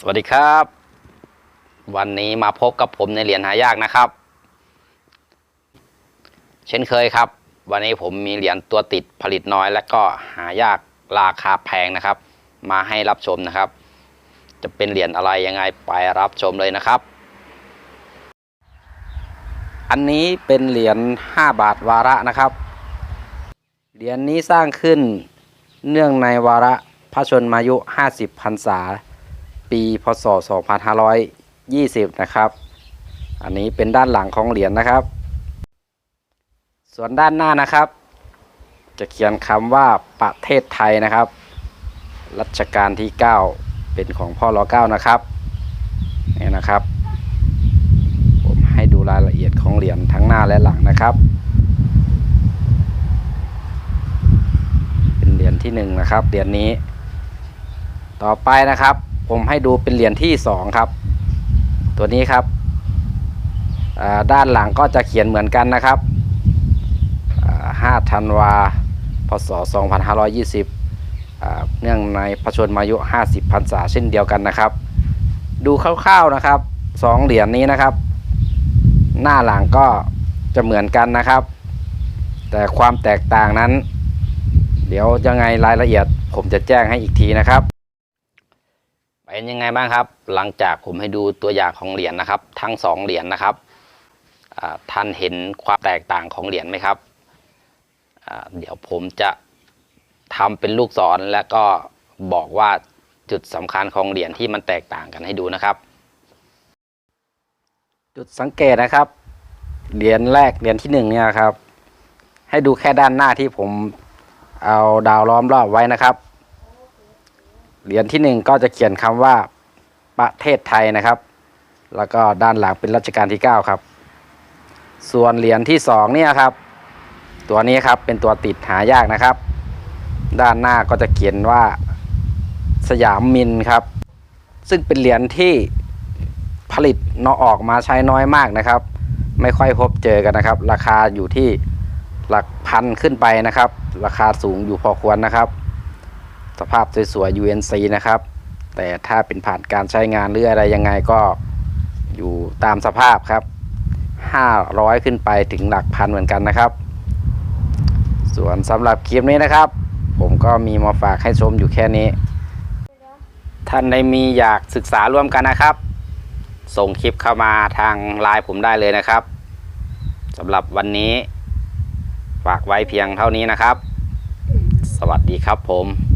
สวัสดีครับ วันนี้มาพบกับผมในเหรียญหายากนะครับ เช่นเคยครับ วันนี้ผมมีเหรียญตัวติดผลิตน้อย และก็หายากราคาแพงนะครับ มาให้รับชมนะครับ จะเป็นเหรียญอะไรยังไงไปรับชมเลยนะครับ อันนี้เป็นเหรียญ5บาทวาระนะครับเหรียญนี้สร้างขึ้นเนื่องในวาระพระชนมายุ 50พรรษา ปีพศ 2520 นะครับ อันนี้เป็นด้านหลังของเหรียญนะครับ ส่วนด้านหน้านะครับ จะเขียนคำว่าประเทศไทยนะครับ รัชกาลที่ 9 เป็นของพ่อรอ9นะครับนี่นะครับ ผมให้ดูรายละเอียดของเหรียญทั้งหน้าและหลังนะครับ เป็นเหรียญที่หนึ่งนะครับเหรียญนี้ ต่อไปนะครับ ผมให้ดูเป็นเหรียญที่สองครับ ตัวนี้ครับด้านหลังก็จะเขียนเหมือนกันนะครับอ่า5ธันวาพศ 2520อ่าเนื่องในพระชนมายุ 50พรรษาเช่นเดียวกันนะครับ ดูคร่าวๆนะครับสองเหรียญนี้นะครับ หน้าหลังก็จะเหมือนกันนะครับ แต่ความแตกต่างนั้น เดี๋ยวยังไงรายละเอียดผมจะแจ้งให้อีกทีนะครับ เป็นยังไงบ้างครับ หลังจากผมให้ดูตัวอย่างของเหรียญนะครับ ทั้งสองเหรียญนะครับท่านเห็นความแตกต่างของเหรียญไหมครับ เดี๋ยวผมจะทำเป็นลูกศรแล้วก็บอกว่าจุดสำคัญของเหรียญที่มันแตกต่างกันให้ดูนะครับ จุดสังเกตนะครับ เหรียญแรกเหรียญที่หนึ่งเนี่ยครับ ให้ดูแค่ด้านหน้าที่ผมเอาดาวล้อมรอบไว้นะครับ เหรียญที่หนึ่งก็จะเขียนคำว่าประเทศไทยนะครับ แล้วก็ด้านหลังเป็นรัชกาลที่ 9 ครับ ส่วนเหรียญที่สองเนี่ยครับ ตัวนี้ครับเป็นตัวติดหายากนะครับ ด้านหน้าก็จะเขียนว่าสยามมินครับ ซึ่งเป็นเหรียญที่ผลิตนาะออกมาใช้น้อยมากนะครับ ไม่ค่อยพบเจอกันนะครับ ราคาอยู่ที่หลักพันขึ้นไปนะครับ ราคาสูงอยู่พอควรนะครับ สภาพสวยๆ UNC นะครับ แต่ถ้าเป็นผ่านการใช้งานหรืออะไรยังไงก็อยู่ตามสภาพครับ 500 ขึ้นไปถึงหลักพันเหมือนกันนะครับ ส่วนสำหรับคลิปนี้นะครับ ผมก็มีมาฝากให้ชมอยู่แค่นี้ ท่านใดมีอยากศึกษาร่วมกันนะครับ ส่งคลิปเข้ามาทางไลน์ผมได้เลยนะครับสำหรับวันนี้ ฝากไว้เพียงเท่านี้นะครับ สวัสดีครับผม